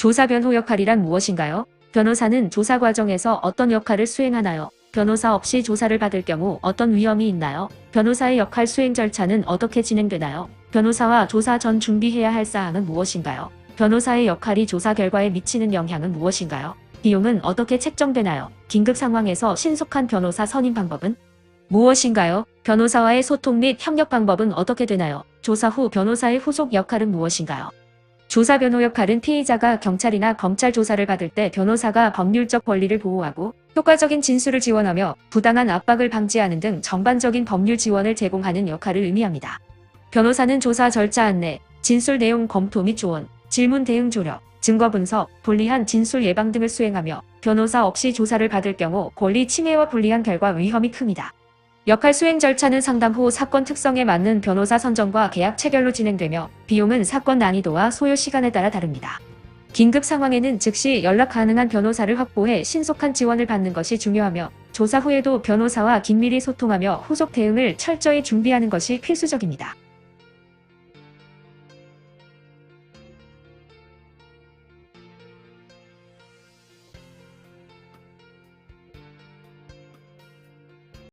조사 변호 역할이란 무엇인가요? 변호사는 조사 과정에서 어떤 역할을 수행하나요? 변호사 없이 조사를 받을 경우 어떤 위험이 있나요? 변호사의 역할 수행 절차는 어떻게 진행되나요? 변호사와 조사 전 준비해야 할 사항은 무엇인가요? 변호사의 역할이 조사 결과에 미치는 영향은 무엇인가요? 비용은 어떻게 책정되나요? 긴급 상황에서 신속한 변호사 선임 방법은 무엇인가요? 변호사와의 소통 및 협력 방법은 어떻게 되나요? 조사 후 변호사의 후속 역할은 무엇인가요? 조사 변호 역할은 피의자가 경찰이나 검찰 조사를 받을 때 변호사가 법률적 권리를 보호하고 효과적인 진술을 지원하며 부당한 압박을 방지하는 등 전반적인 법률 지원을 제공하는 역할을 의미합니다. 변호사는 조사 절차 안내, 진술 내용 검토 및 조언, 질문 대응 조력, 증거 분석, 불리한 진술 예방 등을 수행하며 변호사 없이 조사를 받을 경우 권리 침해와 불리한 결과 위험이 큽니다. 역할 수행 절차는 상담 후 사건 특성에 맞는 변호사 선정과 계약 체결로 진행되며 비용은 사건 난이도와 소요 시간에 따라 다릅니다. 긴급 상황에는 즉시 연락 가능한 변호사를 확보해 신속한 지원을 받는 것이 중요하며 조사 후에도 변호사와 긴밀히 소통하며 후속 대응을 철저히 준비하는 것이 필수적입니다.